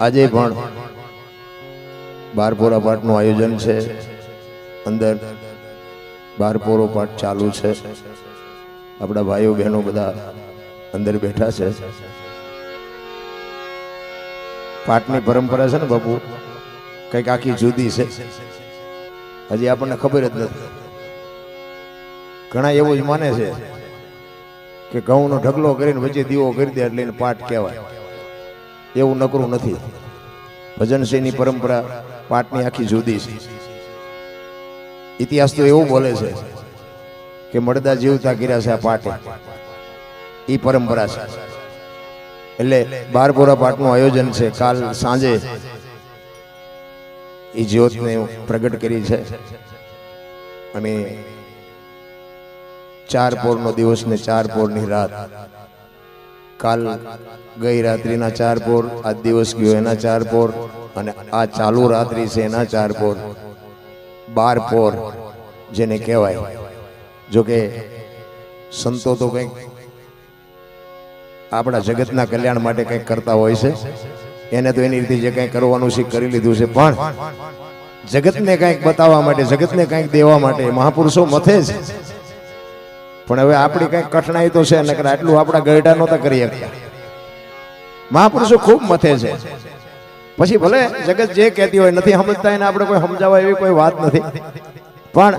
આજે પણ બારપોરા પાઠનું આયોજન છે. અંદર બારપોરો પાઠ ચાલુ છે. આપણા ભાઈઓ બહેનો બધા અંદર બેઠા છે. પાઠની પરંપરા છે ને બાપુ? કંઈક આખી જુદી છે. હજી આપણને ખબર જ નથી. ઘણા એવું જ માને છે કે ઘઉંનો ઢગલો કરીને વચ્ચે દીવો કરી દે એટલે પાઠ કહેવાય. એવું નકરું નથી. ભજનસિંહની પરંપરા પાઠની આખી જુદી છે. ઇતિહાસ તો એવું બોલે છે કે મળદા જીવતા કર્યા છે આ પાઠે. એ પરંપરા છે. એટલે બારપોરા પાઠનું આયોજન છે. કાલ સાંજે એ જ્યોતને પ્રગટ કરી છે. અને ચાર પોરનો દિવસ ને ચાર પોરની રાત કાલ ગઈ રાત્રિના ચાર પોર આ દિવસ ગયો એના ચાર પોર અને આ ચાલુ રાત્રિ છે એના ચાર પોર. બાર પોર જેને કહેવાય. જોકે સંતો તો કંઈક આપણા જગતના કલ્યાણ માટે કંઈક કરતા હોય છે. એને તો એની રીતે જે કંઈ કરવાનું છે કરી લીધું છે. પણ જગતને કંઈક બતાવવા માટે, જગતને કંઈક દેવા માટે મહાપુરુષો મથે છે પણ હવે આપણી કંઈક કઠણાઈ તો છે નકર આટલું આપણા ગરડા નહોતા કરી શકતા. મહાપુરુષો ખૂબ મથે છે. પછી ભલે જગત જે કહેતી હોય, નથી સમજતા એને આપણે કોઈ સમજાવવા એવી કોઈ વાત નથી. પણ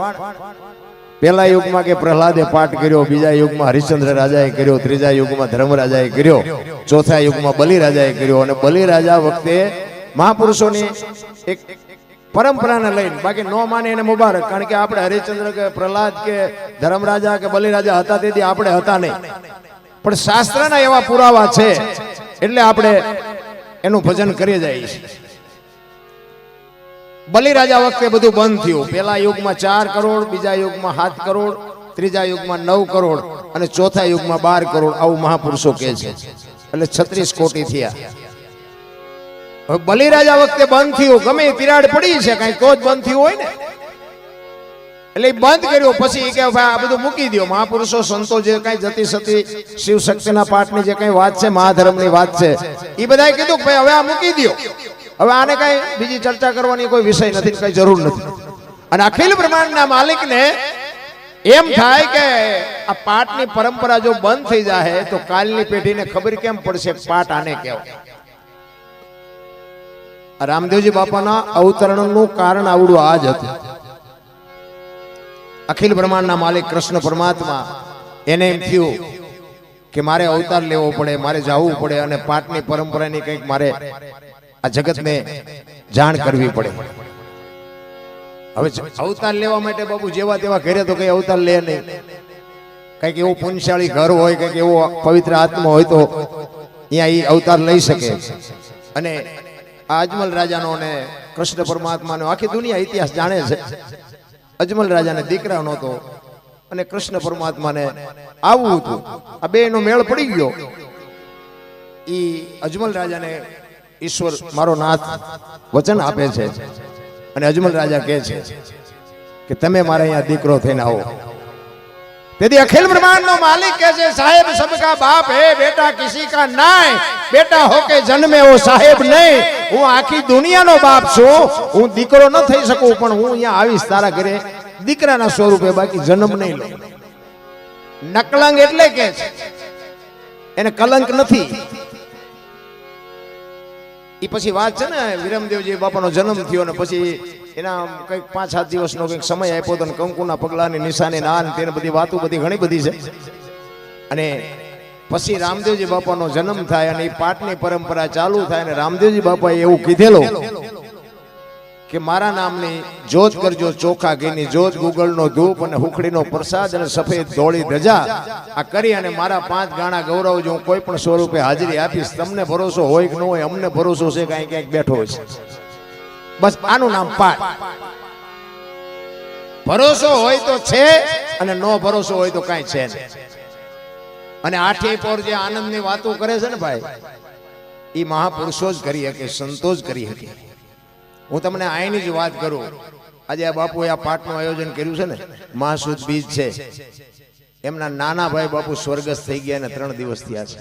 પહેલા યુગમાં કે પ્રહલાદે પાઠ કર્યો, બીજા યુગમાં હરિશ્ચંદ્ર રાજાએ કર્યો, ત્રીજા યુગમાં ધર્મરાજાએ કર્યો, ચોથા યુગમાં બલિરાજાએ કર્યો અને બલિરાજા વખતે મહાપુરુષોની એક પરંપરાને લઈને. બાકી નો માને એને મુબારક. કારણ કે આપણે હરિચંદ્ર કે પ્રહલાદ કે ધર્મરાજા કે બલિરાજા હતા તેથી આપણે હતા નહીં. પણ શાસ્ત્રના એવા પુરાવા છે, એટલે આપણે એનું ભજન કરી જાય છે બલિરાજા વખતે બધું બંધ થયું. પહેલા યુગમાં ચાર કરોડ, બીજા યુગમાં સાત કરોડ, ત્રીજા યુગમાં નવ કરોડ અને ચોથા યુગમાં બાર કરોડ. આવું મહાપુરુષો કહે છે. એટલે છત્રીસ કોટી થયા. બલિરાજા વખતે બંધ થયું. ગમે તિરાડ પડી છે કઈ, તો જ બંધ થયું હોય ને. એટલે બંધ કર્યો, પછી કે ભાઈ, આ બધું મૂકી દો મહાપુરુષો, સંતો જે કઈ જતી સતી શિવ શક્તિના પાઠની જે કઈ વાત છે, મહાધર્મની વાત છે, એ બધાએ કીધું ભાઈ, હવે આ મૂકી દો હવે આને કઈ બીજી ચર્ચા કરવાની કોઈ વિષય નથી, કઈ જરૂર નથી. અને અખિલ બ્રહ્માંડના માલિકને એમ થાય કે આ પાઠની પરંપરા જો બંધ થઈ જાય તો કાલની પેઢીને ખબર કેમ પડશે, પાઠ આને કહેવાય. રામદેવજી બાપાના અવતરણનું કારણ આવડું આ જ હતું. અખિલ બ્રહ્માંડના માલિક કૃષ્ણ પરમાત્મા, એને એમ થયું કે મારે અવતાર લેવો પડે, મારે જવું પડે અને પાઠની પરંપરાની કંઈક મારે આ જગતને જાણ કરવી પડે. હવે અવતાર લેવા માટે બાબુ જેવા તેવા ઘરે તો કઈ અવતાર લે નહીં. કંઈક એવું પુણ્યશાળી ઘર હોય, કંઈક એવો પવિત્ર આત્મા હોય તો અહીંયા એ અવતાર લઈ શકે. અને આ અજમલ રાજાનો અને કૃષ્ણ પરમાત્માનો આખી દુનિયા ઇતિહાસ જાણે છે. અજમલ રાજાને દીકરા નહોતો અને કૃષ્ણ પરમાત્માને આવવું હતું. આ બે નો મેળ પડી ગયો. એ અજમલ રાજાને ઈશ્વર મારો નાથ વચન આપે છે. અને અજમલ રાજા કહે છે કે તમે મારે અહીંયા દીકરો થઈને આવો. તેથી અખિલ બ્રહ્માંડ નો માલિક કે છે, સાહેબ સબકા બાપ હે, બેટા કિસી કા નાય, બેટા હોકે જન્મે ઓ સાહેબ નહીં. હું આખી દુનિયાનો બાપ છું, હું દીકરો ન થઈ શકું, પણ હું અહીંયા આવીશ તારા ઘરે. દીકરાના સ્વરૂપે બાકી જન્મ નહીં લઉં. નકલંગ એટલે કે એને કલંક નથી. એ પછી વાત છે ને, વિરમદેવજી બાપાનો જન્મ થયો ને પછી એના કંઈક પાંચ, સાત દિવસનો કંઈક સમય આપ્યો હતો કંકુના પગલાની નિશાની ના ને તેને બધી વાતો બધી ઘણી બધી છે. અને પછી રામદેવજી બાપાનો જન્મ થાય અને એ પાઠની પરંપરા ચાલુ થાય અને રામદેવજી બાપાએ એવું કીધેલું કે મારા નામની જોત કરજો, ચોખા ઘીની જોત, ગુગળનો ધૂપ અને હુખડીનો પ્રસાદ અને સફેદ ધોળી ધજા. આ કરી અને મારા પાંચ ગાણા ગૌરવ હું કોઈ પણ સ્વરૂપે હાજરી આપીશ. તમને ભરોસો હોય કે ન હોય, અમને ભરોસો છે કાંઈ ક્યાંક બેઠો છે. બસ આનું નામ પાઠ. ભરોસો હોય તો છે અને નો ભરોસો હોય તો કાંઈ છે નહીં. અને આઠે પોર જે આનંદની વાતો કરે છે ને ભાઈ એ મહાપુરુષો જ કરી શકે, સંતો જ કરી શકે. હું તમને આઈની જ વાત કરું. આજે આ બાપુએ આ પાઠનું આયોજન કર્યું છે ને? મહાસુદ બીજ છે. એમના નાના ભાઈ બાપુ સ્વર્ગસ્થ થઈ ગયા અને ત્રણ દિવસ થયા છે.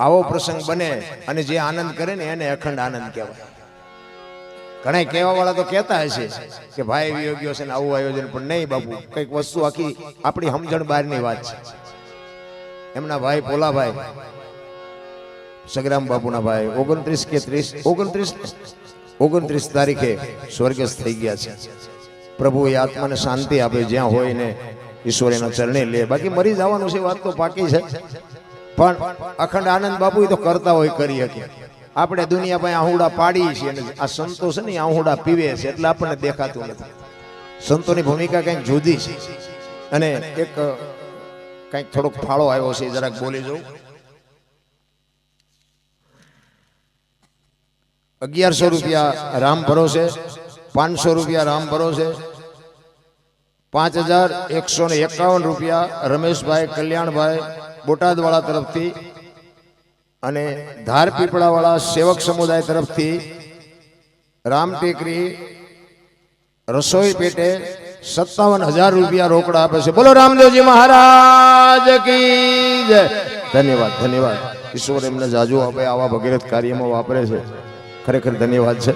આવો પ્રસંગ બને અને જે આનંદ કરે ને એને અખંડ આનંદ કહેવાય. ઘણા કહેવા વાળા તો કહેતા હશે કે ભાઈ વિયો ગયો છે ને આવું આયોજન પણ નહીં બાપુ. કંઈક વસ્તુ આખી આપણી સમજણ બહારની વાત છે. એમના ભાઈ પોલાભાઈ સગરામ બાપુના ભાઈ ઓગણત્રીસ કે ત્રીસ, ઓગણત્રીસ ઓગણત્રીસ તારીખે સ્વર્ગસ્થ થઈ ગયા છે. પ્રભુ એ આત્માને શાંતિ આપે જ્યાં હોય ને ઈશ્વર એના ચરણે લે. બાકી મરી જવાનું છે વાત તો પાકી છે. પણ અખંડ આનંદ બાપુ તો કરતા હોય કરી શકે. આપણે દુનિયા ભાઈ આહુડા પાડીએ છીએ અને આ સંતો છે ને આહુડા પીવે છે, એટલે આપણને દેખાતું નથી. સંતોની ભૂમિકા કંઈક જુદી છે. અને એક કંઈક થોડોક ફાળો આવ્યો છે, જરાક બોલી જવું અગિયારસો રૂપિયા રામ ભરોસે, પાંચસો રૂપિયા રામ ભરોસે, પાંચ હજાર એકસો ને એકાવન રૂપિયા રમેશભાઈ કલ્યાણભાઈ બોટાદવાળા તરફથી અને ધાર પીપળાવાળા સેવક સમુદાય તરફથી રામ ટેકરી રસોઈ પેટે સત્તાવન હજાર રૂપિયા રોકડા આપે છે. બોલો રામદેવજી મહારાજ કી જય. ધન્યવાદ ધન્યવાદ. ઈશ્વર એમને જાજુ આપે આવા ભગીરથ કાર્યમાં વાપરે છે. ખરેખર ધન્યવાદ છે.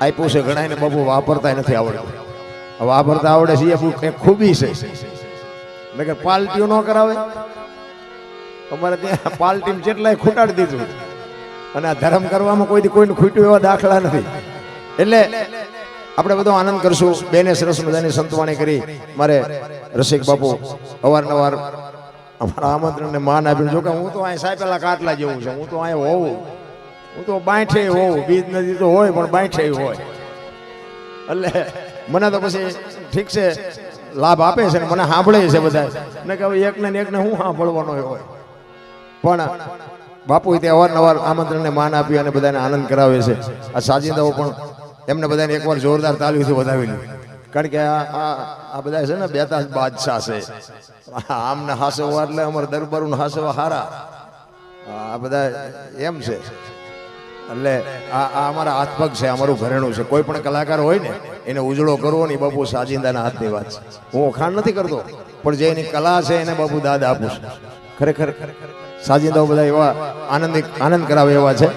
આપ્યું છે ઘણા બાબુ વાપરતા નથી આવડતું. વાપરતા આવડે છે, એ ખૂબી છે. કે પાલટીઓ ન કરાવે. અમારે ત્યાં પાલટી જેટલાય ખૂટાડી દીધું. અને આ ધર્મ કરવામાં કોઈ કોઈને ખૂટ્યું એવા દાખલા નથી. એટલે આપણે બધો આનંદ કરશું. બેને સરસ મજાની સંતવાણી કરી. મારે રસિક બાપુ અવારનવાર અમારા આમંત્રણને માન આપ્યું જો કે હું તો અહીં પેલા કાટલા જેવું છું. હું તો અહીં હોવું હું તો બાંઠે હોઉં બીજ નદી તો હોય પણ બાંઠે હોય. એટલે મને તો પછી ઠીક છે લાભ આપે છે ને મને સાંભળે છે બધા ને કે હવે એકને ને એકને હું સાંભળવાનો હોય? પણ બાપુ તે અવારનવાર આમંત્રણને માન આપી અને બધાને આનંદ કરાવે છે. આ સાજિંદાઓ પણ એમને બધાને એકવાર જોરદાર તાલીઓથી વધાવી કારણ કે આ આ બધા છે ને બેતાજ બાદશાહ છે. આમને હાસવા એટલે અમારે દરબારું હાસવા હારા. આ બધા એમ છે. એટલે આ આ અમારા હાથપગ છે, અમારું ઘરેણું છે. કોઈ પણ કલાકાર હોય ને, એને ઉજળો કરવો ને બાપુ સાજિંદાના હાથની વાત છે. હું વખાણ નથી કરતો, પણ જે એની કલા છે એને બાપુ દાદ આપું છું. ખરેખર સાજિંદાઓ બધા એવા આનંદ આનંદ કરાવે એવા છે.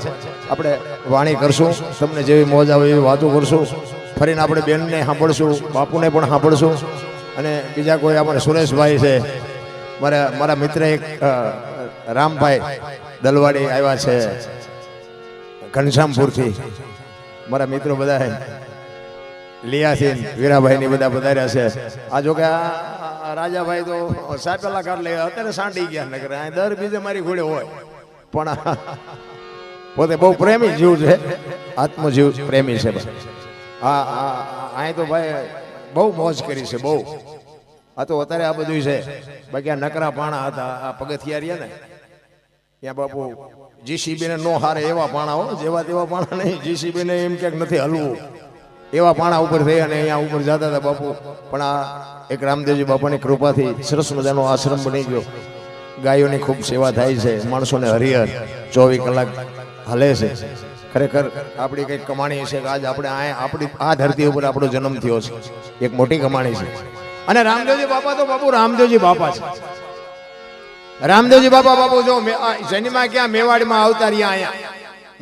આપણે વાણી કરશું, તમને જેવી મોજ આવે એવી વાતો કરશું. ફરીને આપણે બેનને સાંભળશું, બાપુને પણ સાંભળશું. અને બીજા કોઈ આપણે સુરેશભાઈ છે, મારા મારા મિત્ર એક રામભાઈ દલવાડી આવ્યા છે. ઘનશ્યામપુરથી. મારા મિત્રો બધા લિયાસીન વીરાભાઈ ની બધા પધાર્યા છે. આ જો કે આ રાજાભાઈ તો સાપેલા કાર લે, અત્યારે સાંડી ગયા નગર. આ દર બીજે મારી ઘોડે હોય. પણ પોતે બહુ પ્રેમી જીવ છે. આત્મજીવ પ્રેમી છે. હા આ અહીં તો ભાઈ બહુ મોજ કરી છે, બહુ. આ તો અત્યારે આ બધું છે. બાકી આ નકરા પાણા હતા, આ પગથિયા રહ્યા ને ત્યાં બાપુ જીસીબી ને હારે એવા પાણા હો, જેવા તેવા પાણા નહીં. જીસીબી ને એમ ક્યાંક નથી હલવું. એવા પાણા ઉપર થઈ અને અહીંયા ઉપર જતા હતા બાપુ. પણ આ એક રામદેવજી બાપાની કૃપાથી સરસ મજાનો આશ્રમ બની ગયો. ગાયોની ખૂબ સેવા થાય છે. માણસોને હરિહર ચોવીસ કલાક હાલે છે. ખરેખર આપણી કંઈક કમાણી છે કે આજ આપણે આ આપણી આ ધરતી ઉપર આપણો જન્મ થયો છે. એક મોટી કમાણી છે. અને રામદેવજી બાપા તો બાપુ રામદેવજી બાપા છે. રામદેવજી બાપા, બાપુ, જો જન્મા ક્યાં મેવાડમાં આવતા રહ્યા અહીંયા?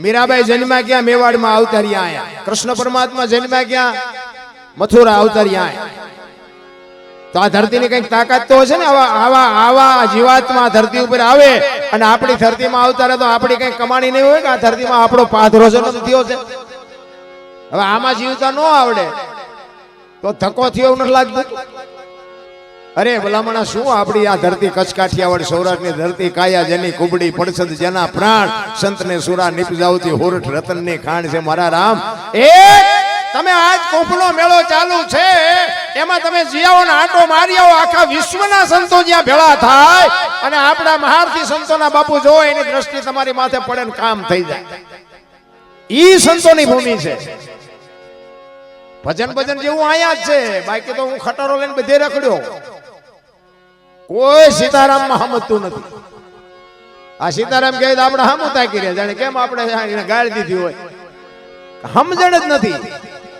મીરાબાઈ જન્મા ક્યાં મેવાડમાં આવતા રહ્યા અહીંયા? કૃષ્ણ પરમાત્મા જન્મા ક્યાં? મથુરા આવતા રહ્યા તો આ ધરતીની કંઈક તાકાત તો હશે ને? આવા આવા આવા જીવાત્મા ધરતી ઉપર આવે અને આપણી ધરતીમાં આવતા રહે તો આપણી કંઈક કમાણી નહીં હોય કે આ ધરતીમાં આપણો પાથરો જન્મ થયો છે? હવે આમાં જીવતા ન આવડે. તો ધક્કો થયો એવું નથી લાગતું? અરે, ભલામણા શું? આપણી આ ધરતી કચ્છ કાઠિયાવાડ સૌરાષ્ટ્રની ધરતી કાયા જેની કુબડી પડસદ જેના પ્રાણ સંતને સુરા નિપજાવતી હોરઠ રતનની ખાણ છે મારા રામ. એ, તમે આજ કોપલો મેળો ચાલુ છે. એમાં તમે જીયાઓના આંટો મારી આવો આખા વિશ્વના સંતો જ્યાં ભેળા થાય અને આપણા મહારથી સંતોના બાપુ જો એની દ્રષ્ટિ તમારી માથે પડે ને કામ થઈ જાય. ઈ સંતોની ભૂમિ છે. ભજન ભજન જેવું અહીંયા જ છે. બાકી તો હું ખટારો લઈને બધે રખડ્યો. કોઈ સીતારામમાં સમજતું નથી. આ સીતારામ કહે આપણે હમ તાકી રહ્યા જાણે કેમ આપણે ગાળ દીધી હોય? સમજણ જ નથી.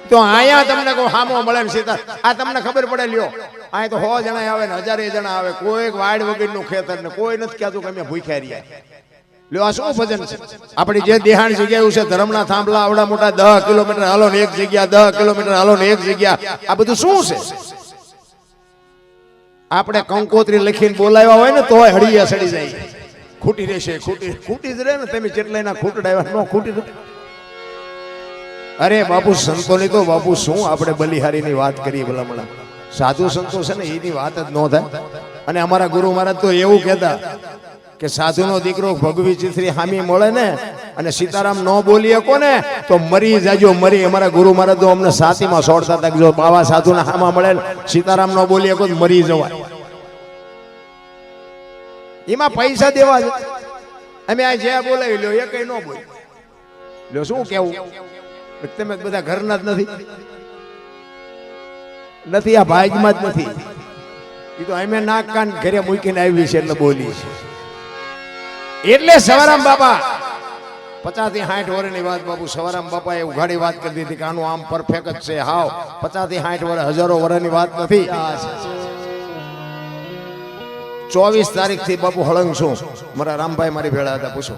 તો અહીંયા તમને કોઈ હામો મળે સીતા આ તમને ખબર પડે લ્યો. અહીંયા તો સો જણા આવે ને, હજારે જણા આવે. કોઈક વાડ વગરનું ખેતર ને કોઈ નથી કહેતું કે અમે ભૂખ્યા રહ્યા. લ્યો, આ શું ભજન છે? આપણી જે દેહાણ જગ્યા એવું છે, ધર્મના થાંભલા, આવડા મોટા દહ કિલોમીટર હાલો ને એક જગ્યા, દહ કિલોમીટર હાલો ને એક જગ્યા. આ બધું શું છે? આપણે કંકોત્રી લખીને બોલાવ્યા હોય ને તોય હળિયા સડી જાય. ખૂટી રહેશે ખૂટી ખૂટી જ રહે ને તમે જેટલા એના ખૂટડાવ્યા ન ખૂટી રહે. અરે બાપુ સંતોની તો બાપુ શું આપણે બલિહારીની વાત કરીએ ભલામણા સાધુ સંતો છે ને એની વાત જ ન થાય. અને અમારા ગુરુ મહારાજ તો એવું કહેતા કે સાધુનો દીકરો ભગવી ચિત્રી હામી મળે ને અને સીતારામ ન બોલી શકો ને તો મરી જાજો, મરી. અમારા ગુરુ મહારાજ અમને સાતીમાં સોડતા તક કે જો બાવા સાધુના હામાં મળે સીતારામ ન બોલી શકો તો મરી જવાય. એમાં પૈસા દેવા અમે આ જે બોલાવી લ્યો, એ કઈ ન બોલ. લ્યો, શું કેવું? તમે બધા ઘરના જ નથી. નથી, આ ભાગમાં જ નથી. એ તો અમે નાક કાન ઘરે મૂકીને આવી છે એટલે બોલી છે. એટલે સવારામ બાપા. પચાસથી સાઠ વર્ષની વાત બાપુ સવારામ બાપા એ ઉઘાડી વાત કરી દીધી કે આનું આમ પરફેક્ટ છે. હાવ પચાસથી સાઠ વર્ષ હજારો વર્ષની વાત નથી. ચોવીસ તારીખથી બાપુ હળંગ છું. મારા રામભાઈ મારી ભેળા હતા પૂછો.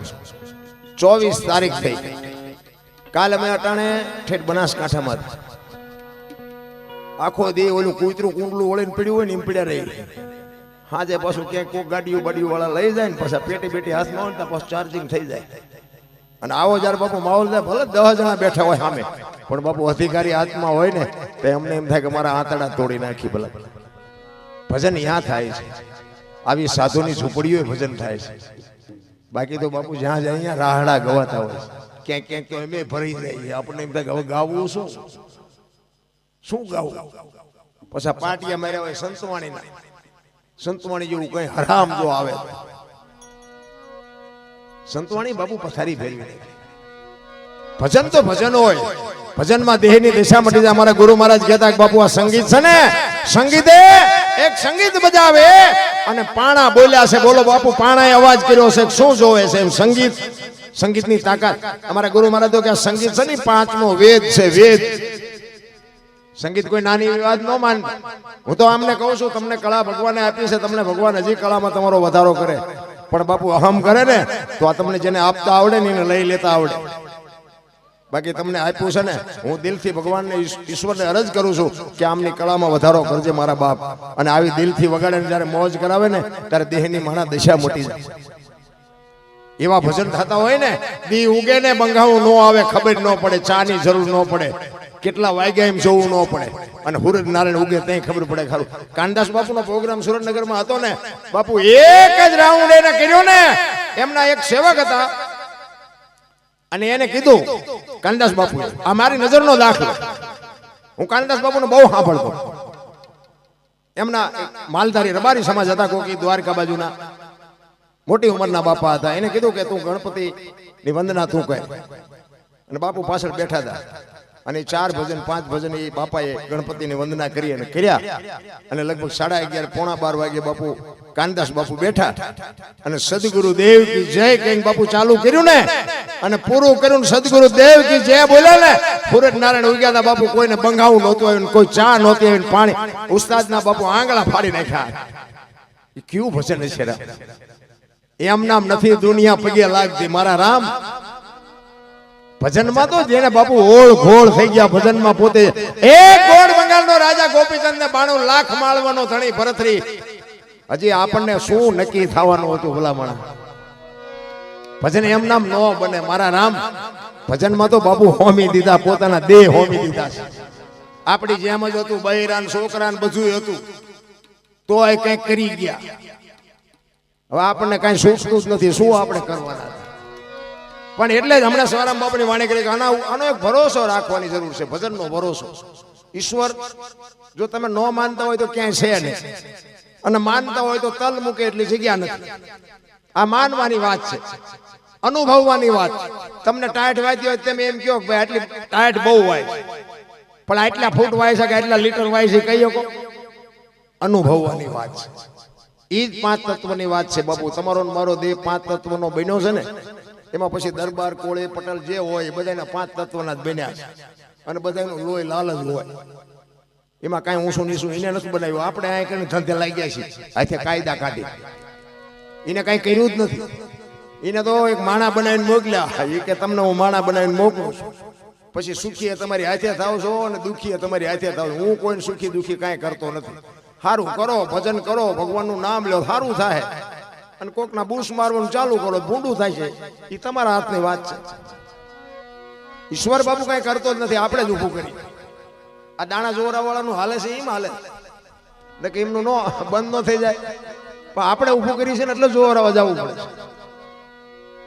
ચોવીસ તારીખ થઈ કાલે અમે અટાણે ઠેઠ બનાસકાંઠામાં. આખો દે ઓલું કૂતરું કુંડલું વળીને પીડ્યું હોય ને એમ પીડ્યા રહી. હાજે પાછું ક્યાંક કોક ગાડીઓ બાડીઓ વાળા લઈ જાય ને પછી પેટી પેટી હાથમાં હોય ને પછી ચાર્જિંગ થઈ જાય. અને આવો જ્યારે બાપુ માહોલ થાય, ભલે દસ જણા બેઠા હોય સામે, પણ બાપુ અધિકારી હાથમાં હોય ને, તો એમને એમ થાય કે મારા આંતડા તોડી નાખી ભલે. ભજન ત્યાં થાય છે. આવી સાધુની ઝૂંપડીઓ ભજન થાય છે. બાકી તો બાપુ જ્યાં જાય અહીંયા રાહડા ગવાતા હોય ક્યાંક ક્યાંક તો એમ ભરી જાય આપણને એમ થાય હવે ગાવું શું? શું ગાવું? પછી પાટિયા માર્યા હોય સંતવાણીના. સંતવાણી જેવું કઈ હરામ જો આવે. સંતવાણી બાપુ પથારી ફેરવી ભજન તો ભજન હોય. ભજનમાં દેહની દિશા મટી જાય અમારા ગુરુ મહારાજ કહેતા બાપુ આ સંગીત છે ને? સંગીતે એક સંગીત બજાવે અને પાણા બોલ્યા છે. બોલો બાપુ, પાણાએ અવાજ કર્યો છે. શું જોવે છે એમ? સંગીત. સંગીતની તાકાત. અમારા ગુરુ મહારાજ તો કે સંગીત છે ને? પાંચમો વેદ છે. વેદ. સંગીત કોઈ નાની વાત ન માન હું તો આમને કહું છું, તમને કળા ભગવાને આપી છે, તમને ભગવાન હજી કળામાં તમારો વધારો કરે. પણ બાપુ, અહમ કરે ને, તો આ તમને જેને આપતા આવડે ને એને લઈ લેતા આવડે. બાકી તમને આપ્યું છે ને, હું દિલથી ભગવાનને ઈશ્વરને અરજ કરું છું કે આમની કળામાં વધારો કરજે મારા બાપ. અને આવી દિલથી વગાડે જ્યારે મોજ કરાવે ને, ત્યારે દેહની માણા દિશા મોટી જાય. એવા ભજન થતા હોય ને, દી ઉગે ને બંગાવું ન આવે, ખબર ન પડે, ચાની જરૂર ન પડે. કેટલા વાગ્યા એમ જોવું ન પડે. અને હુરજ નારાયણ ઉગે ત્યાં ખબર પડે ખાલું કાનદાસ બાપુનો પ્રોગ્રામ સુરેન્દ્રનગરમાં હતો ને, બાપુ એક જ રાઉન્ડ એને કર્યો ને. એમના એક સેવક હતા. અને એને કીધું, કાનદાસ બાપુ, આ મારી નજરનો દાખલો. હું કાનદાસ બાપુને બહુ સાંભળતો. એમના માલધારી રબારી સમાજ હતા કોકી દ્વારકા બાજુના. મોટી ઉંમરના બાપા હતા. એને કીધું કે તું ગણપતિ ની વંદના તું કહે. અને બાપુ પાછળ બેઠા હતા. અને ચાર ભજન, પાંચ ભજન એ બાપાએ ગણપતિની વંદના કરી અને કર્યા. અને લગભગ સાડા અગિયાર, પોણા બાર વાગે બાપુ કાનદાસ બાપુ બેઠા. અને સદગુરુ દેવ કી જય કઈ બાપુ ચાલુ કર્યું ને. અને પૂરું કર્યું સદગુરુ દેવ કી જય બોલ્યા ને. સુરત નારાયણ ઉગ્યા બાપુ કોઈને બંગાવું નહોતું આવ્યું કોઈ ચા નહોતી આવી ને પાણી. ઉસ્તાદના બાપુ આંગળા ફાડી નાખ્યા. કેવું ભજન છે એમ નામ નથી, દુનિયા પગે લાગતી. મારા રામ ભજનમાં તો જેને બાપુ ઓળ ઘોળ થઈ ગયા ભજનમાં પોતે. એક ગોળ બંગાળનો રાજા ગોપીચંદ ને બાણું લાખ માળવાનો ધણી ભરતરી. હજી આપણને શું નક્કી થવાનું હતું ભલામણ? ભજન એમ નામ ન બને મારા નામ ભજનમાં તો બાપુ હોમી દીધા પોતાના દેહ હોમી દીધા છે. આપણી જેમ જ હતું બહેરાન છોકરાન બધું હતું. તોય કંઈક કરી ગયા. હવે આપણને કઈ સૂચતું જ નથી શું આપણે કરવાના? પણ એટલે જ હમણાં સવારામ બાપની વાણી કરી આના આનો એક ભરોસો રાખવાની જરૂર છે, ભજનનો ભરોસો. ઈશ્વર, જો તમે ન માનતા હોય તો ક્યાંય છે નહીં. અને માનતા હોય તો તલ મૂકે એટલી જગ્યા નથી. આ માનવાની વાત છે, અનુભવવાની વાત. તમને ટાયટ વાંચી હોય તમે એમ કહો કે ભાઈ આટલી ટાયટ બહુ વાય પણ આટલા ફૂટ વાય છે કે આટલા લીટર વાય છે કહી શકો અનુભવવાની વાત છે. એ જ પાંચ તત્વની વાત છે બાપુ. તમારો મારો દેહ પાંચ તત્વનો બન્યો છે ને? એમાં પછી દરબાર કોળે, પટેલ જે હોય બધાના પાંચ તત્વના જ બન્યા. છે અને બધાનું લોહી લાલ જ હોય. એમાં કાંઈ ઊંસું નીસું એને નથી બનાવ્યું. આપણે આ કઈ ધંધે લાગી ગયા છીએ. હાથે કાયદા કાઢી. એને કાંઈ કર્યું જ નથી. એને તો એક માણા બનાવીને મોકલ્યા. એ કે તમને હું માણા બનાવીને મોકલું છું. પછી સુખીએ તમારી હાથે થાવ છો અને દુખીએ તમારી હાથે થાવ હું કોઈને સુખી દુખી કાંઈ કરતો નથી. સારું કરો, ભજન કરો, ભગવાનનું નામ લો સારું થાય. અને કોકના બુશ મારવાનું ચાલુ કરો, ભૂંડું થાય છે. એ તમારા હાથની વાત છે. ઈશ્વર બાપુ કઈ કરતો જ નથી, આપણે જ ઊભું કરી આ દાણા જોરા વાળાનું હાલે છે, એમ હાલે. એટલે કે એમનું નો, બંધ ન થઈ જાય. પણ આપણે ઊભું કરી છે ને એટલે જોરાવા જવું પડે છે.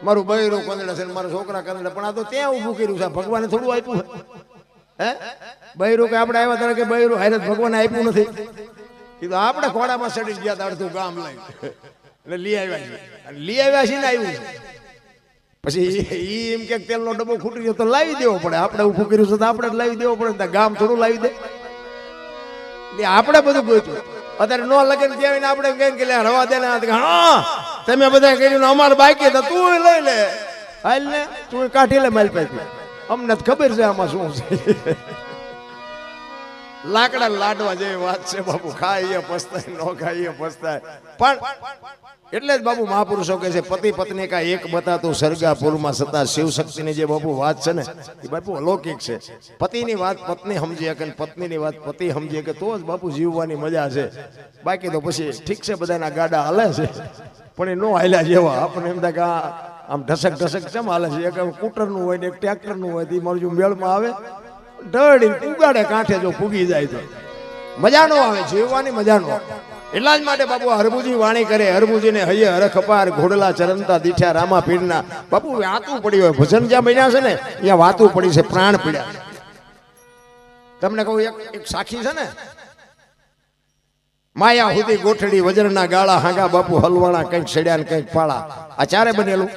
મારું બૈરું કંદડા છે મારા છોકરા કંદડા, પણ આ તો ત્યાં ઊભું કર્યું છે ભગવાને થોડું આપ્યું. હે? બૈરું કે આપણે આવ્યા ત્યારે કે બૈરું હારે ભગવાને આપ્યું નથી. એ તો આપણે ખોડામાં ચડી ગયા હતા અડધું ગામ લઈ એટલે લઈ આવ્યા છે. લઈ આવ્યા છે ને આવ્યું. છે પછી ઈ એમ કે તેલનો ડબ્બો ખૂટી ગયો તો લાવી દેવો પડે. આપણે ઊભું કર્યું છે તો આપણે લાવી દેવો પડે. ગામ થોડું લાવી દે. એટલે આપણે બધું ગોત્યું અત્યારે નો લગન આવીને આપણે કહીને કે રવા દે ને હા, તમે બધા કર્યું અમારે બાકી તો તું લઈ લે. હાલ ને, તું કાઢી લે મારી પાસે અમને જ ખબર છે આમાં શું છે. લાકડા લાડવા જેવી વાત છે બાપુ. ખાઈએ, પસ્તાય, નો ખાઈએ, પસ્તાય. પણ એટલે જ બાપુ મહાપુરુષો કહે છે, પતિ, પત્ની કા એક બતાતું સર્ગાપુરમાં સતા શિવ શક્તિની જે બાપુ વાત છે ને, એ બાપુ અલૌકિક છે. પતિની વાત પત્ની સમજી શકે પત્નીની વાત પતિ સમજી કે તો જ બાપુ જીવવાની મજા છે. બાકી તો પછી ઠીક છે, બધાના ગાડા હાલે છે. પણ એ નો હાલ્યા જેવા. આપણને એમ થાય કે આમ ઢસક ઢસક ચમ હાલે છે? એક કૂટરનું હોય ને એક ટ્રેક્ટરનું હોય એ મારું જો મેળમાં આવે ઢળી ઉગાડે કાંઠે જો ફૂગી જાય તો. મજા નો આવે, જીવવાની મજા નો આવે. એટલા જ માટે બાપુ હરભુજી વાણી કરે હરબુજીને હૈયે હરખ અપાર ઘોડલા ચરંતા દીઠ્યા રામા પીરના. બાપુ વાતું પડી હોય, ભજન જ્યાં બન્યા છે ને, ત્યાં વાતું પડી છે, પ્રાણ પીડ્યા. તમને કહું, એક એક સાખી છે ને? માયા સુધી ગોઠડી, વજરના ગાળા, હાંગા, બાપુ, હલવાણા, કંઈક છેડ્યા ને કંઈક પાળા. આ ચારે બનેલું.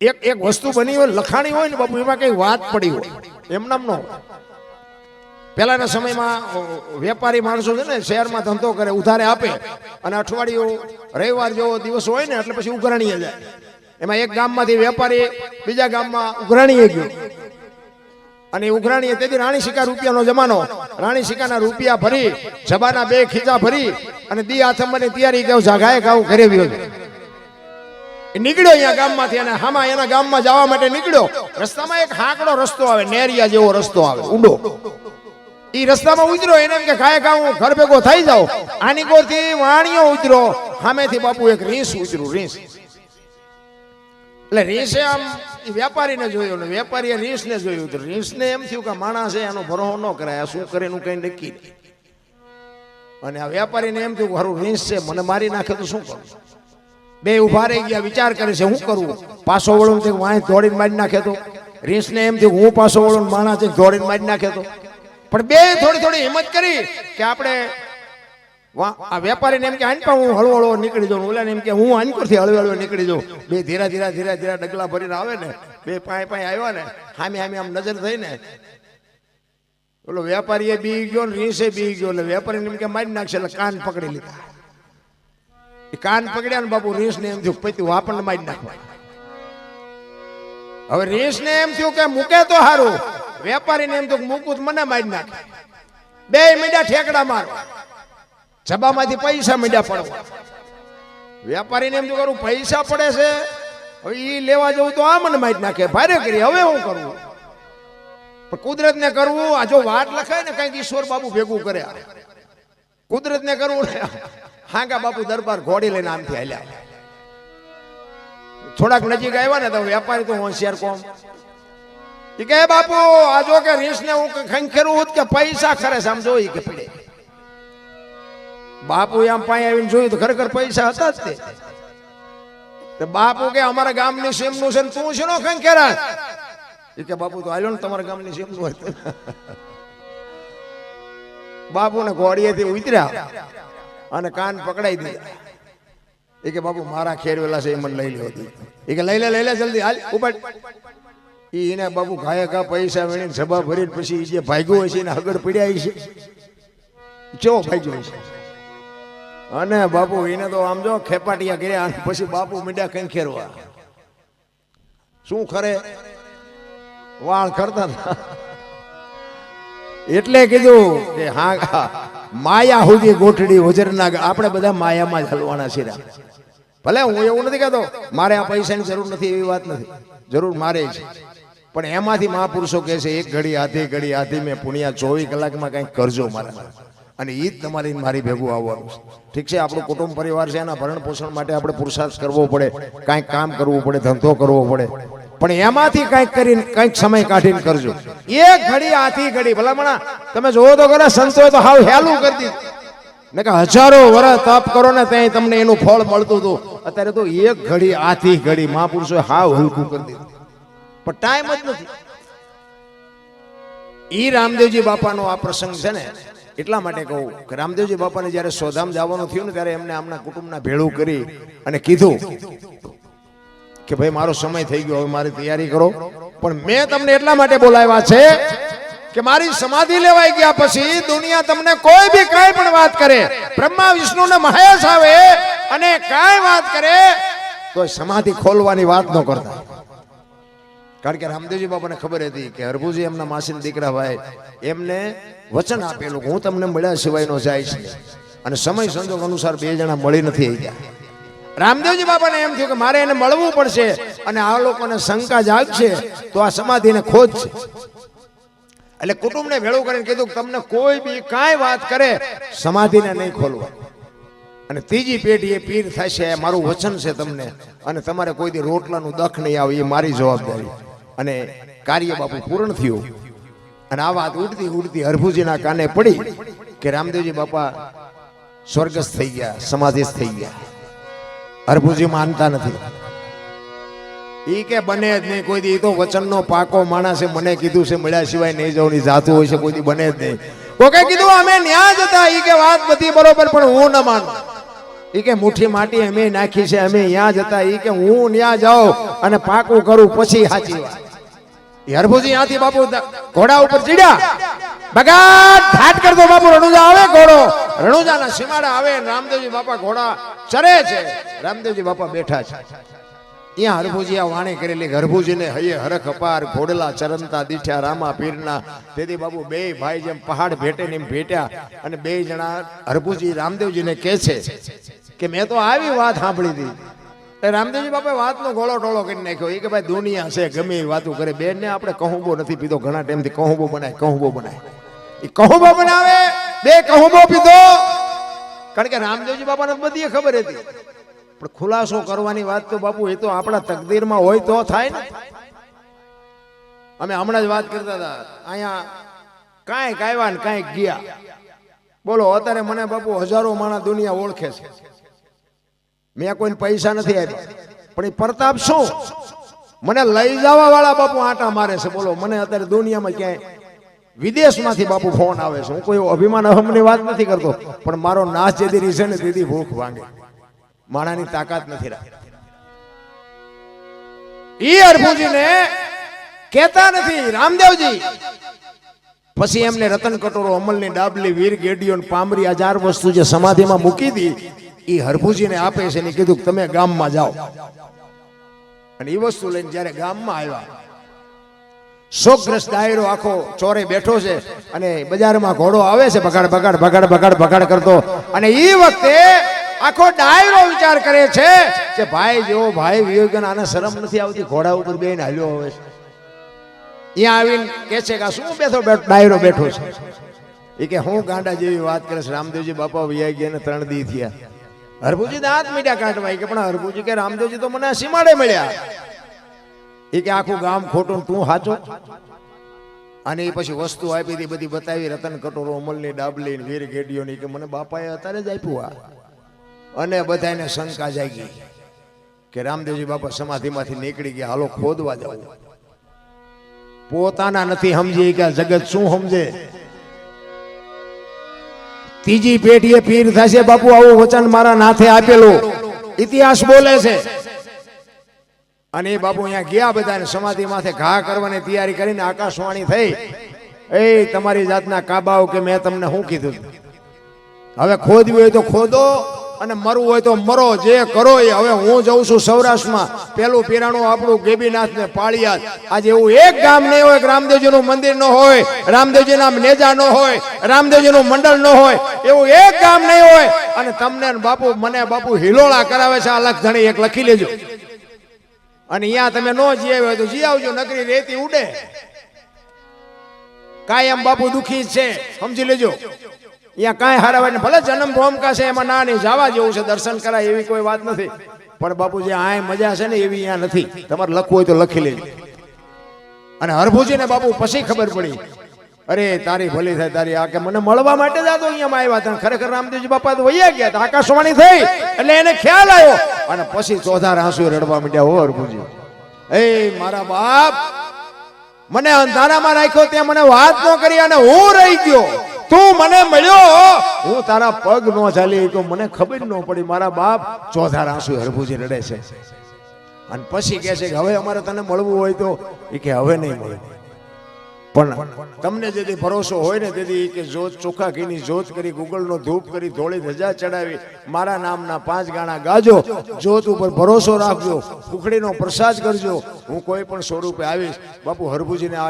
એક એક વસ્તુ બની હોય, લખાણી હોય ને બાપુ, એમાં કઈ વાત પડી હોય. એમ નામ નો પહેલાના સમયમાં વેપારી માણસો છે ને શહેરમાં ધંધો કરે, ઉધારે આપે. અને અઠવાડિયું રવિવાર જેવો દિવસ હોય ને, એટલે પછી ઉઘરાણીએ જાય. એમાં એક ગામમાંથી વેપારી બીજા ગામમાં ઉઘરાણીએ ગયો. અને ઉઘરાણીએ તેથી રાણી સિક્કા રૂપિયાનો જમાનો. રાણી સિક્કાના રૂપિયા ભરી, જબાના બે ખીચા ભરી, અને દી આથમવાની તૈયારી કહું જાગાએ ખાવું ઘરે વ્યો નીકળ્યો અહીંયા ગામમાંથી અને હામાં એના ગામમાં જવા માટે નીકળ્યો. રસ્તામાં એક હાંકડો રસ્તો આવે, નેરિયા જેવો રસ્તો આવે, ઊંડો. ઈ રસ્તામાં ઉતર્યો એને એમ કે, ખાય ખા હું ઘર ભેગો થઈ જાઉં. આની કોરથી વાણિયો ઉતર્યો સામેથી બાપુ એક રીસ ઉતર્યું રીસ એટલે રીસે આમ વેપારીને જોયું ને વેપારીએ રીસને જોયું, તો રીસને એમ થયું કે માણસ છે, એનો ભરોહો ન કરાય શું કરે એનું કંઈ નક્કી અને આ વેપારીને એમ થયું કે રીસ રીંસ છે, મને મારી નાખે તો શું કરું? બે ઊભા રહી ગયા, વિચાર કરે છે શું કરવું પાછો વળું વાંય દોડીને મારી નાખે તો? રીંસને એમ થયું હું પાછો વળું માણસ છે દોડીને મારી નાખે તો? પણ બે થોડી થોડી હિંમત કરી કે આપણે આ વેપારીને એમ કે આન પણ હું હળવો હળવો નીકળી જાઉં. ઓલાને એમ કે, હું આનકોરથી હળવે હળવે નીકળી જાઉં. બે ધીરા ધીરા ધીરા ધીરા ડગલા ભરીને આવે ને, બે પાય પાય આવ્યા ને સામે સામે આમ નજર થઈ ને ઓલો વેપારીએ બી ગયો ને, રીસે બી ગયો એટલે વેપારીને એમ કે, મારી નાખશે. એટલે કાન પકડી લીધા. એ કાન પકડ્યા ને બાપુ રીસ ને એમ થયું પૈતું આપણને મારી નાખવા હવે રીસ ને એમ થયું કે, મૂકે તો સારું વેપારીને એમ તો મૂકું મને મારી નાખે. બે મીડા ઠેકડા મારવા જબામાંથી પૈસા મીડા પડવા. વેપારીને એમ તો કરું, પૈસા પડે છે, હવે એ લેવા જવું તો આ મને મારી નાખે. ભારે કરી, હવે હું કરવું પણ કુદરત ને કરવું, આ જો વાત લખાય ને, કંઈક ઈશ્વર બાબુ ભેગું કરે. કુદરત ને કરવું ને, હાંગા બાપુ દરબાર ઘોડી લઈને આમથી હાલ્યા. થોડાક નજીક આવ્યા ને, તો વેપારી તો હોશિયાર કોમ. કહે, બાપુ, આ જો કે રીસ ને હું ખંખેરું કે પૈસા ખરે છે, આમ કે પડે. બાપુ આમ પાય આવીને જોયું તો ખરેખર પૈસા હતા જ તે. બાપુ કે, અમારા ગામની સેમનું છે તું છે નો ખંખેરા? એ કે બાપુ, તો હાલ્યો ને તમારા ગામની સેમનું હોય બાપુને ઘોડીએથી ઉતર્યા અને કાન પકડાઈ દીધા. એ કે બાપુ, મારા ખેરવેલા છે એ મને લઈ હતી એ કે લઈ લે લઈ લે જલ્દી, હાલ, ઉપાડ. એને બાપુ ઘાયે ઘા પૈસા વેણીને સભા ભરીને પછી જે ભાગ્યો હશે એને આગળ પડ્યા છે. ચો ભાગ્યો હશે અને બાપુ એને તો આમ જો ખેપાટિયા કર્યા પછી બાપુ મીડા કઈ ખેરવા. શું ખરે? વાળ કરતા એટલે કીધું કે હા માયા સુધી ગોઠડી વજરના આપણે બધા માયામાં જ હલવાના છીએ ભલે હું એવું નથી કહેતો, મારે આ પૈસાની જરૂર નથી, એવી વાત નથી. જરૂર મારે છે પણ એમાંથી મહાપુરુષો કહે છે, એક ઘડી, આધી ઘડી, આધી મેં પુણ્યા ચોવીસ કલાકમાં કંઈક કરજો મારા. અને એ જ તમારી મારી ભેગું આવવાનું ઠીક છે, આપણું કુટુંબ પરિવાર છે, એના ભરણ પોષણ માટે આપણે પુરુષાર્થ કરવો પડે કાંઈક કામ કરવું પડે, ધંધો કરવો પડે. પણ એમાંથી કાંઈક કરીને, કંઈક સમય કાઢીને કરજો. એક ઘડી આથી ઘડી, ભલામણા, તમે જોવો તો ખરા સંતોએ તો હાવ હેલું કરી દીધું ને કે હજારો વર્ષ તપ કરો ને ત્યાં તમને એનું ફળ મળતું હતું. અત્યારે તો એક ઘડી આથી ઘડી મહાપુરુષો હાવ હલકું કરી દીધું. પણ ટાઈમ જ નથી. એ રામદેવજી બાપાનો આ પ્રસંગ છે ને એટલા માટે કહું કે રામદેવજી બાપાને જ્યારે સોધામ જવાનું થયું ને ત્યારે એમને આમના કુટુંબના ભેળું કરી અને કીધું કે ભાઈ મારો સમય થઈ ગયો હવે મારી તૈયારી કરો. પણ મેં તમને એટલા માટે બોલાવ્યા છે કે મારી સમાધિ લેવાઈ ગયા પછી દુનિયા તમને કોઈ બી કાંઈ પણ વાત કરે બ્રહ્મા વિષ્ણુ ને મહેશ આવે અને કાંઈ વાત કરે તો સમાધિ ખોલવાની વાત ન કરતા. કારણ કે રામદેવજી બાપાને ખબર હતી કે હરભુજી એમના માસીના દીકરા ભાઈ, એમને વચન આપેલું હું તમને મળ્યા સિવાયનો જાય છે. અને સમય સંજોગ અનુસાર બે જણા મળી નથી આવી ગયા રામદેવજી બાપાને એમ થયું કે મારે એને મળવું પડશે અને આ લોકોને શંકા જાગશે તો આ સમાધિને ખોજ છે. એટલે કુટુંબને ભેળું કરીને કીધું કે તમને કોઈ બી કાંઈ વાત કરે, સમાધિને નહીં ખોલવા. અને ત્રીજી પેઢી એ પીર થશે, મારું વચન છે તમને. અને તમારે કોઈ દી રોટલાનું દખ નહીં આવે, એ મારી જવાબદારી અને કાર્ય બાપુ પૂર્ણ થયું. અને આ વાત ઉડતી ઉડતી હરભુજીના કાને પડી કે રામદેવજી બાપા સ્વર્ગસ્થ થઈ ગયા, સમાધિસ્થ થઈ ગયા. હરભુજી માનતા નથી. ઈ કે બને જ નહીં, કોઈ દી તો વચનનો પાકો માણસે મને કીધું છે, મળ્યા સિવાય નહીં જવાની જાતું હોય છે, કોઈ દી બને જ નહીં. કોકે કીધું, અમે ન્યા જ હતા, ઈ કે વાત બધી બરોબર, પણ હું ન માનું. ઈ કે મુઠ્ઠી માટી અમે નાખી છે, અમે ત્યાં જ હતા, ઈ કે હું ન્યા જાઉં અને પાકું કરું, પછી સાચી વાત. હરભુજી ત્યાંથી બાપુ ઘોડા ઉપર ચડ્યા. બગાડ ઘાટ કરતો બાપુ રણુજા આવે ઘોડો. રણુજાના સીમાડા આવે ને રામદેવજી બાપા ઘોડા ચરે છે. રામદેવજી બાપા બેઠા છે. ત્યાં હરભુજી આ વાણી કરેલી હરભુજીને હૈયે હરખ અપાર ઘોડલા ચરંતા દીઠ્યા રામા પીરના. તેથી બાબુ બે ભાઈ જેમ પહાડ ભેટે ને એમ ભેટ્યા અને બે જણા હરભુજી રામદેવજીને કહે છે કે મેં તો આવી વાત સાંભળી હતી. એ રામદેવજી બાપા વાતનો ગોળો ટોળો કરી નાખ્યો. એ કે ભાઈ દુનિયા છે, ગમે એ વાતો કરે. બેન ને આપણે કહુંબો નથી પીધો. ઘણા ટાઈમથી કહુંબો બનાય કહુંબો બનાય. એ કહુંબો બનાવે, બે કહુંબો પીધો. કારણ કે રામદેવજી બાપાને બધી ખબર હતી. પણ ખુલાસો કરવાની વાત તો બાપુ, એ તો આપણા તકદીરમાં હોય તો થાય ને. અમે હમણાં જ વાત કરતા હતા. અહીંયા કાંઈક આવ્યા ને કાંઈક ગયા. બોલો, અત્યારે મને બાપુ હજારો માણસ દુનિયા ઓળખે છે. મેં કોઈને પૈસા નથી આપ્યા. પણ એ પ્રતાપ શું? મને લઈ જવા વાળા બાપુ આટા મારે છે, બોલો. મને અત્યારે દુનિયામાં ક્યાંય વિદેશમાંથી બાપુ ફોન આવે છે. હું કોઈ અભિમાન અહમની વાત નથી કરતો, પણ મારો નાશ જે દીધી છે ને દીદી ભૂખ વાંગે. માણાની તાકાત નથી રાખી. એ અર્ભુજીને કહેતા નથી, રામદેવજી. પછી એમને રતન કટોરો અમલની ડાબલી વીર ગેડીઓ પામરી આ વસ્તુ જે સમાધિમાં મૂકી દી ઈ હરભુજીને આપે છે ને કીધું તમે ગામમાં જાઓ. અને એ વસ્તુ લઈને જ્યારે ગામમાં આવ્યા શોકગ્રસ્ત ડાયરો આખો ચોરે બેઠો છે અને બજારમાં ઘોડો આવે છે બગાડ બગાડ બગાડ બગાડ બગાડ કરતો. અને એ વખતે આખો ડાયરો વિચાર કરે છે કે ભાઈ જેવો ભાઈ વિવેકન આને શરમ નથી આવતી, ઘોડા ઉપર બેન હાલ્યો હવે છે. અહીંયા આવીને કે છે કે શું બેઠો ડાયરો બેઠો છે? એ કે હું ગાંડા જેવી વાત કરે છે, રામદેવજી બાપા વૈયા ગયા ને ત્રણ દી થયા. હરભુજી દાંત મીઠા કાઢવાય કે, પણ હરભુજી કે, રામદેવજી તો મને સીમાડે મળ્યા. એ કે, આખું ગામ ખોટું તું સાચો અને એ પછી વસ્તુ આપી હતી, બધી બતાવી, રતન કટોરો, અમલની ડાબલી વીર ગેડીઓની કે, મને બાપાએ અત્યારે જ આપ્યું આ. અને બધાને શંકા જાગી કે, રામદેવજી બાપા સમાધિમાંથી નીકળી ગયા, હાલો ખોદવા જવું પોતાના નથી સમજી કે જગત શું સમજે? ત્રીજી પેઢીએ પીર થશે, બાપુ, આવું વચન મારા નાથે આપેલું. ઇતિહાસ બોલે છે. અને એ બાપુ અહીંયા ગયા બધાને સમાધિ માથે ઘા કરવાની તૈયારી કરીને આકાશવાણી થઈ. એ તમારી જાતના કાબાઓ કે મેં તમને શું કીધું? હવે ખોદવી હોય તો ખોદો. અને મરવું હોય તો મરો, જે કરો એ. હવે હું જઉં છું સૌરાષ્ટ્રમાં. પેલું પીરાણું આપણું ગેબીનાથ ને પાળિયાદ આજે એવું એક ગામ નહીં હોય રામદેવજીનું મંદિર ન હોય રામદેવજીના નેજા ન હોય, રામદેવજીનું મંડળ ન હોય. એવું એક ગામ નહીં હોય. અને તમને બાપુ, મને બાપુ હિલોળા કરાવે છે, આ લખ એક લખી લેજો. અને અહીંયા તમે ન જી આવ્યો હોય તો જી આવજો, નકરી રેતી ઉડે. કાયમ બાપુ દુખી છે. સમજી લેજો. અહીંયા કાંઈ હારાવાય ને ભલે જન્મ ભોમકા છે, એમાં ના નહીં જવા જેવું છે, દર્શન કરાય એવી કોઈ વાત નથી. પણ બાપુજી આ મજા છે ને એવી અહીંયા નથી. તમારે લખવું હોય તો લખી લેજો. અને હરભુજીને બાપુ પછી ખબર પડી. અરે, તારી ભલી થાય, તારી આ કે મને મળવા માટે જ આતો અહીંયા આવ્યા હતા. ખરેખર રામદેવજી બાપા તો વૈયા ગયા હતા, આકાશવાણી થઈ. એટલે એને ખ્યાલ આવ્યો. અને પછી ચોધાર આંસુ રડવા માંડ્યા, હો હરભુજી, એ મારા બાપ, મને અંધારામાં રાખ્યો, ત્યાં મને વાત ન કરી અને હું રહી ગયો. તું મને મળ્યો? હું તારા પગ નો ચાલી તો મને ખબર ન પડી, મારા બાપ ચોથા આંસુ હરભુજી રડે છે. અને પછી કહે છે કે હવે અમારે તને મળવું હોય તો એ કે હવે નહીં મળે. પણ તમને જેથી ભરોસો હોય ને તેથી કે જોત ચોખા ઘીની જોત કરી, ગુગલનો ધૂપ કરી, ધોળી ધજા ચડાવી, મારા નામના પાંચ ગાણા ગાજો, જોત ઉપર ભરોસો રાખજો કુકડીનો પ્રસાદ કરજો. હું કોઈ પણ સ્વરૂપે આવીશ. બાપુ હરભુજીને